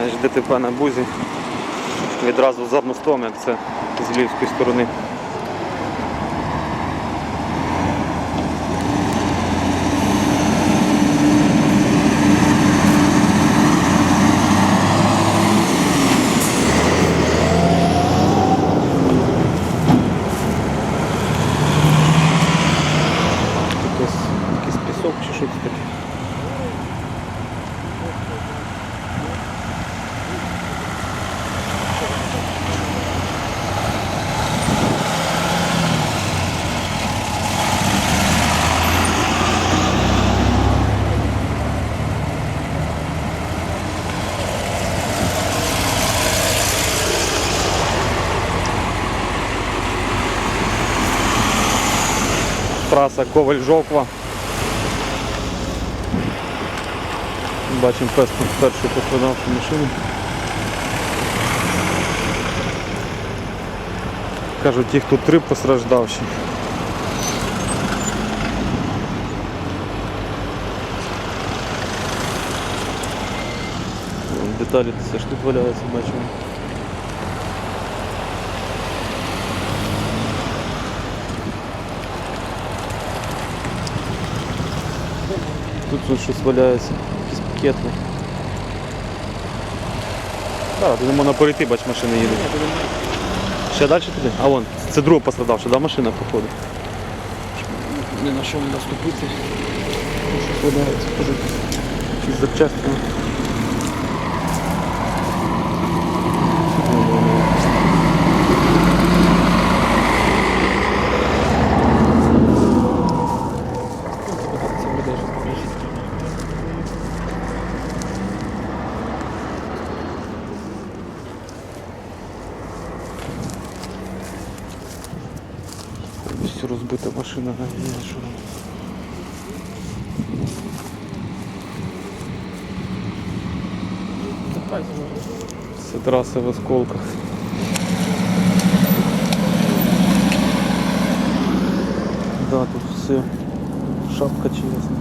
Значить, ДТП на бузі. Відразу за мостом, як це з львівської сторони. Якийсь, якийсь пісок чи щось таке. Траса Коваль-Жоква. Бачимо першу, першу пострадавшу машину. Кажуть, їх тут три постраждавші. Деталі все ж тут валяються, бачимо. Тут тут щось валяється, якісь пакети. Так, туди можна перейти, бач, машини їдуть. Ще далі туди? А вон, це друга пострадавша, да, машина походу. Не на що наступити. Щось валяється. Якісь запчасти. Це буде ж. Повністю розбита машина на війні, що. Давай. Це в осколках. Да, тут все. Шапка чесна.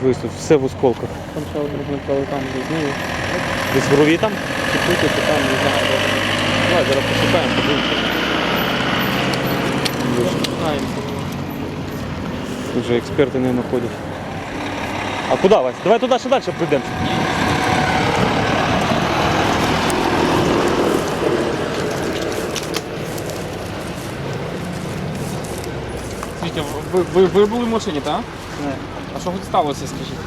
Дивись, все в осколках. Там ще розмикали там ну, Десь в голові там? чи тут, чи там, не знаю. Давай, зараз пошукаємо, подивимося. Знаємо. Тут експерти не знаходять. А куди, Вась? Давай туди ще далі прийдемо. Скажіть, ви, ви, ви були в машині, так? Не. А що тут сталося, скажіть?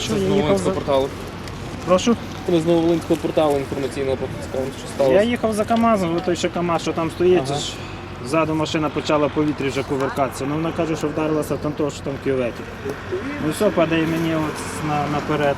Що, з я їхав порталу. Прошу? Ми з Новолинського порталу інформаційного протискаємо, що сталося? Я їхав за КАМАЗом, ви той ще КАМАЗ, що там стоїть, Ага. ззаду машина почала в повітрі вже кувиркатися. Ну вона каже, що вдарилася в того, що там в кюветі. Ну все, падає мені от на, наперед.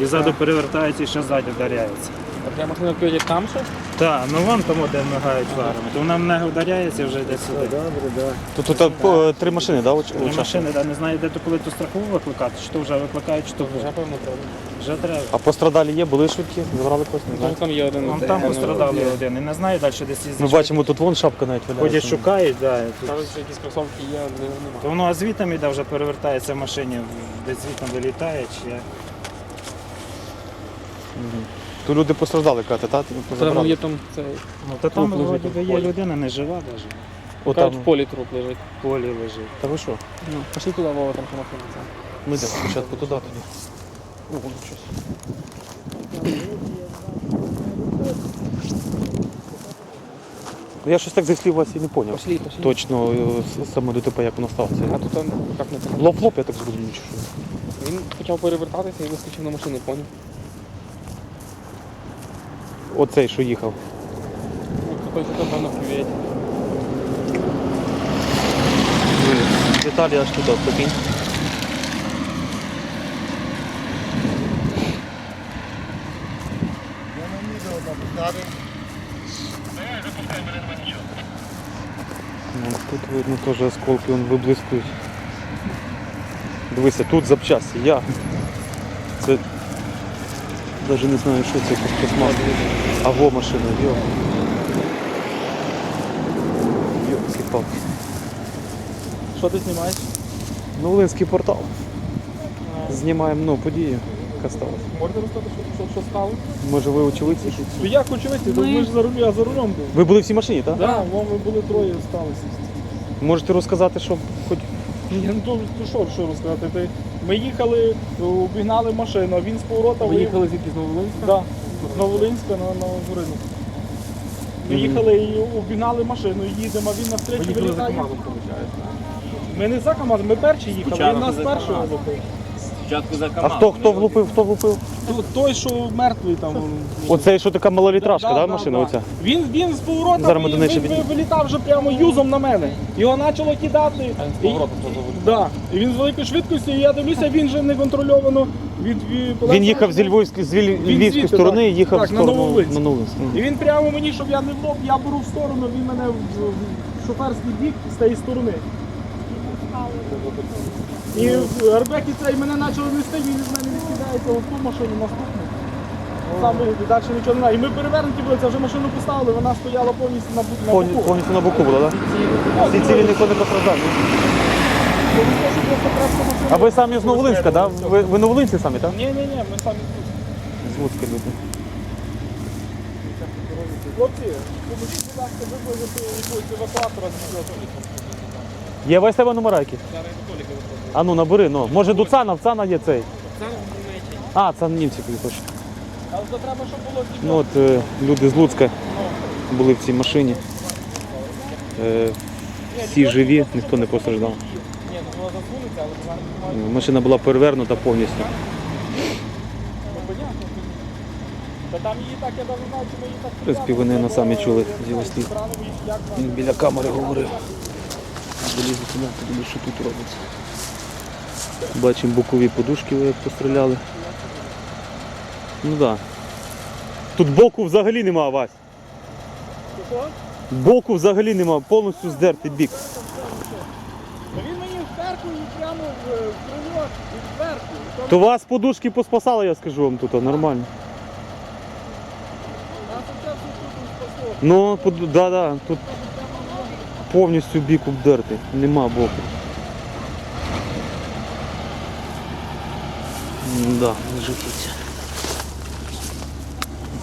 І ззаду перевертається і ще ззаду вдаряється. А прямо на в там що? Так, ну вон там де мигають фарами. То вона в мене вдаряється вже десь сюди. Добре, да. Тут, тут е, три машини, да, уч- Три учасники? машини, да, не знаю, де то коли ту страхову викликати, чи то вже викликають, чи то Вже вже, певно треба. вже треба. А пострадалі є, були швидкі? Забрали когось? Не Там, знаю. там є один. Вон там пострадали один. І не знаю далі десь Ми бачимо, тут вон шапка навіть валяється. Ходять, шукають, да, і тут Кажуть, що якісь кросовки є, але немає. То воно а звітом іде вже перевертається в машині, десь звітом вилітає, чи. Мгм. Тут люди постраждали, кажете, так? Там є там цей. Ну, то там лежить вроді би в є полі. людина, не жива навіть. О, Кажуть, там. в полі труп лежить. В полі лежить. Та ви що? Ну, пошли туди, Вова, там що знаходиться. Ми йдемо спочатку туди тоді. О, воно щось. Ну, Я щось так зі слів вас і не зрозумів. Пошли, пошли. Точно е, с- саме ДТП, як воно сталося. А тут там як не так. Лоп-лоп, я так зрозумів, чи що? Він почав перевертатися і вискочив на машину, поняв? Оцей, що їхав. Ну, Хтось там певно в кюветі. Деталі аж туди, прикинь. Ну, Тут видно теж осколки вон виблискують. Дивися, тут запчасті, я. Навіть не знаю, що це якась пластмаса. А во машина, йо. Йо, палки. Що ти знімаєш? Новолинський портал. Знімаємо ну, подію, яка сталася. Можете розказати, що, що, що стало? Може ви очевидці? Ну як очевидці, ми... ми ж за рулем, я за рулем був. Ви були всі машині, так? Так, да, вон ми були троє сталося. Можете розказати, що хоч. Ну то, то що, що розказати? Ти, ми їхали, обігнали машину, а він з поворота Ви виїхав- їхали звідки з Новолинська? Да, з Новолинська на, на Горину. Ми їхали і обігнали машину, їдемо, а він Ви навстречу їхали за вилітає. КАМАЗом, виходить. Ми не за КАМАЗом, ми перші їхали, Спочатку він нас за першого КАМАЗ. лупив. Спочатку за А хто хто влупив, хто влупив? То- Той, що мертвий там. Оцей, що така малолітражка, Да, машина да. оця? Він, він з поворота Зараз ми він, до неї ще він, підійдемо. вилітав вже прямо юзом на мене. Його почало кидати. З поворотом теж вилітав. Да. І він з великою швидкістю, і я дивлюся, він вже неконтрольовано від, від Він їхав зі Львівської з Львів- Львівської звідти, сторони так. і їхав Так, в на сторону Нововолинськ. на Новолинськ. І він прямо мені, щоб я не в лоб, я беру в сторону, він мене в, в шоферський бік з тієї сторони. І Арбеки цей мене почали нести, він від мене відкидається в ту машину наступну. Саме далі нічого не знаю. І ми перевернуті були, це вже машину поставили, вона стояла повністю на, Повні- боку. Повністю на боку була, так? Всі цілі ніхто не постраждав. ні? А ви самі з Новолинська, так? Ви, ви новолинці самі, так? Ні, ні, ні, ми самі тут. З Луцька люди. Хлопці, поможіть, будь ласка, визволити якогось евакуатора з цього. Є у тебе номера які? А ну набери, ну. Може Дуцана, в Цана є цей. А, це німці точно. Але то треба, щоб було Ну от е, люди з Луцька були в цій машині. Е, всі живі, ніхто не постраждав. Машина була перевернута повністю. Та там її так, я навіть знаю, чи ми її так В принципі, вони на самі чули зі Він біля камери говорив. Залізли туди, подивись, що тут робиться. Бачимо бокові подушки, як постріляли. Ну так. Да. Тут боку взагалі нема, Вась. Боку взагалі нема, повністю здертий бік. Він мені вперку і прямо в, в крило і вперку. То вас подушки поспасали, я скажу вам тут, а, нормально. Нас оце тут спасло. Ну, под- да, да, тут повністю бік обдертий, нема боку. Да, не жититься.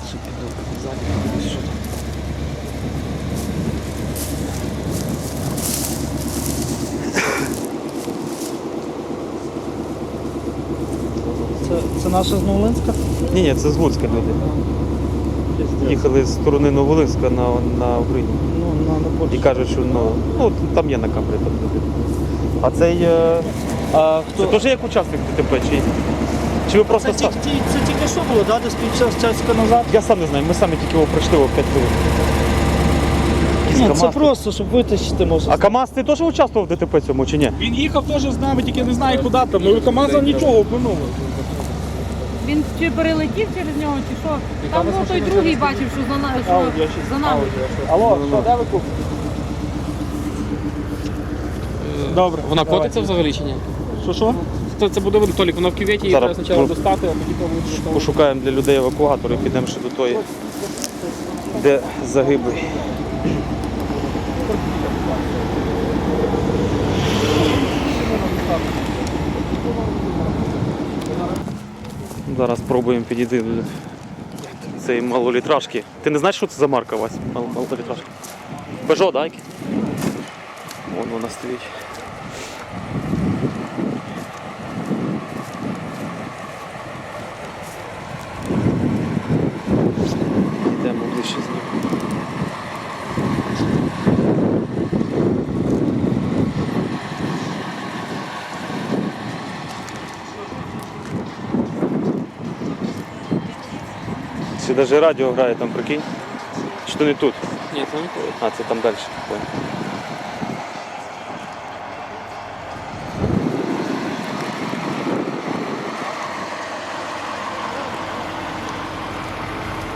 Це піде ззаді, що там. Це, це наша з Новолинська? Ні, ні, це з Луцька люди. Їхали з сторони Новолинська на, на Україні. На, на І кажуть, що ну, ну там є на камері там люди. А цей. е, А Це теж як учасник ДТП, чи, чи ви просто Це, ста- ті- це тільки що було, да? десь півчас часика назад? Я сам не знаю, ми самі тільки його пройшли о 5 хвилин. Якийсь Ні, це КАМАЗ. просто, щоб витащити може. А КАМАЗ ти теж участвував в ДТП цьому чи ні? Він їхав теж з нами, тільки не знає, куди там. Ну, КамАЗа нічого обминуло. Він чи перелетів через нього, чи що? Там ну, той другий бачив, що за, на- що за нами. Алло, що, де ви купили? Добре. Вона котиться взагалі чи ні? Що, що? Це, це буде видно, Толік, вона в кюветі, її Зараз треба спочатку про- достати, а тоді повинні. Пошукаємо для людей евакуатор і підемо ще до тої, де загиблий. Зараз спробуємо підійти до цієї малолітражки. Ти не знаєш, що це за марка Вась? Малолітражка? Peugeot, так? Вон вона стоїть. Йдемо ближче з ним. Чи навіть радіо грає там, прикинь? Чи то не тут? Ні, це не то. А, це там далі. Понял.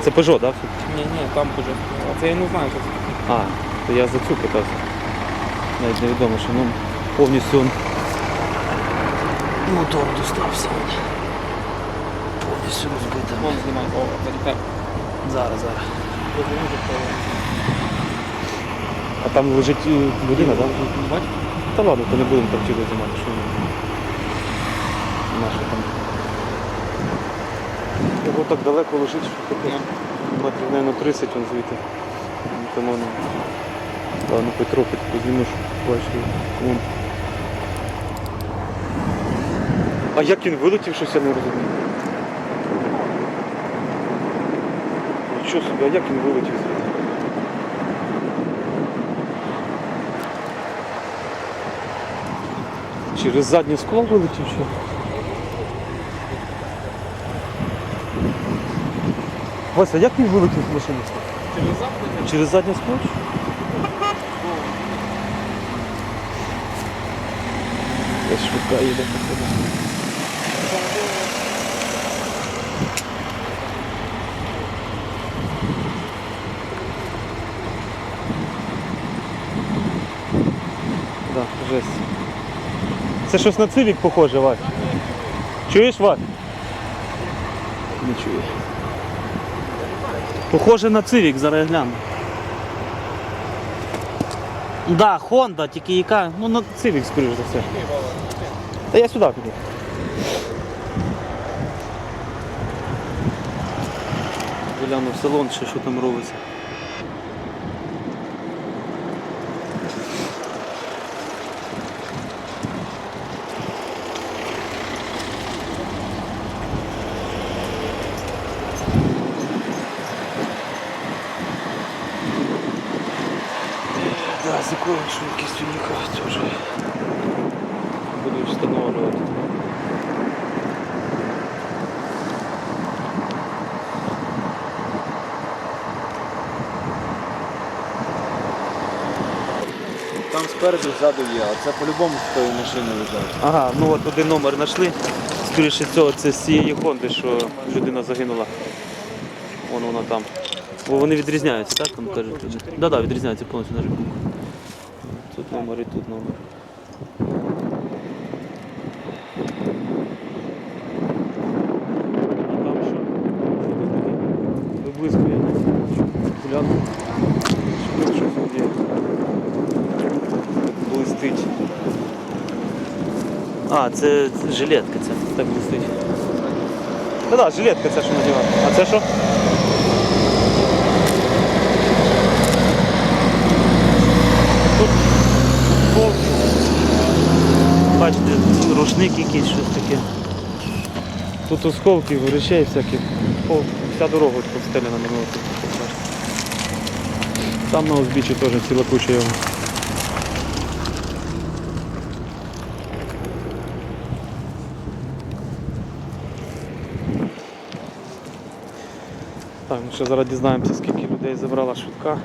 Це Peugeot, так? Ні, ні, там уже. А це я не знаю, що це. А, то я за цю питався. Навіть невідомо, що ну, повністю мотор достався. Повністю. розбита. Вон знімай, о, тебе. Зараз, зараз. А там лежить е, людина, так? Бач? Та ладно, то не будемо там тіло знімати, що. Наше там. Його так далеко лежить, що таке. Метрів, мабуть, 30 він звідти. Тому ну. Ладно, хоч трохи познімеш, бачиш. Вон. А як він вилетів, щось я не розумію. Нічого собі, а як він вилетів звідти? Через заднє скло вилетів чи? Вася, як він вилетів з машини? Через запит? Через заднє скло? Десь швидка їде походу. Да, жесть. Це щось на цивік похоже, Вась. Чуєш, Вась? Не чую. Похоже на цивік, зараз я гляну. Да, Honda, тільки яка, ну на цивік, скоріш за все. Та я сюди піду. Гляну в салон, ще що там робиться. Да, з якою швидкістю їхав, це вже буду встановлювати. Там спереду, ззаду є, а це по-любому з тої машини лежать. Ага, ну от один номер знайшли. Скоріше цього, це з цієї Хонди, що людина загинула. Вон вона там. Бо вони відрізняються, так? Там кажуть. Так, да, да, відрізняються повністю на рибку. Тут номер і тут номер. А там що? Виблискує. Гляну. Що щось є. Блистить. А, це, жилетка, це так блистить. Та да, жилетка це що надівати. А це що? Тут пол. Бачите, рушник якийсь, щось таке. Тут осколки, речей всяких. Пол, вся дорога тут постелена на тут. Там на узбіччі теж ціла куча його. Ну ще зараз дізнаємося, скільки людей забрала швидка.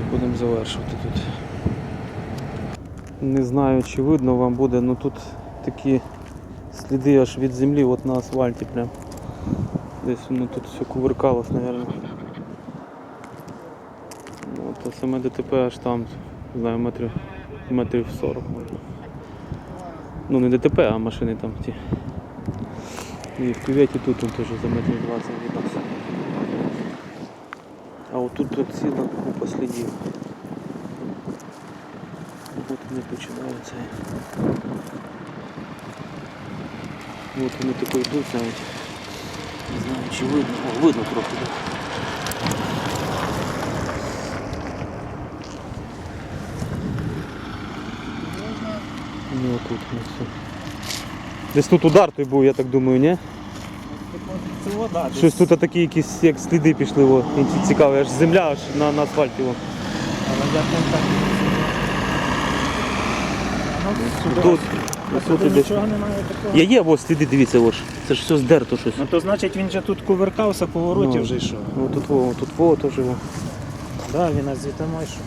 І Будемо завершувати тут. Не знаю, чи видно вам буде, але тут такі сліди аж від землі от на асфальті прям. Десь воно тут все кувыркалось, мабуть. Ну, то саме ДТП аж там, знаю, метрів, метрів 40 може. Ну не ДТП, а машини там ті. І в кюветі тут он теж за метрів 20 відносить. А отут тут ціла купа слідів. От вони починаються. От вони тако йдуть навіть. Не знаю чи видно. О, видно трохи, Ну тут ну все. Десь тут удар той був, я так думаю, ні? Це вода. Щось тут такі якісь як сліди пішли, о. Цікаві, аж земля аж на, на асфальті. О. Тут, тут Тут десь. нічого немає такого. Є, є, ось сліди, дивіться, ось. Це ж все здерто щось. Ну то значить він же тут кувиркався, по вороті Ну. вже йшов. О, тут во, тут во, теж во. Да, він аж звідти йшов.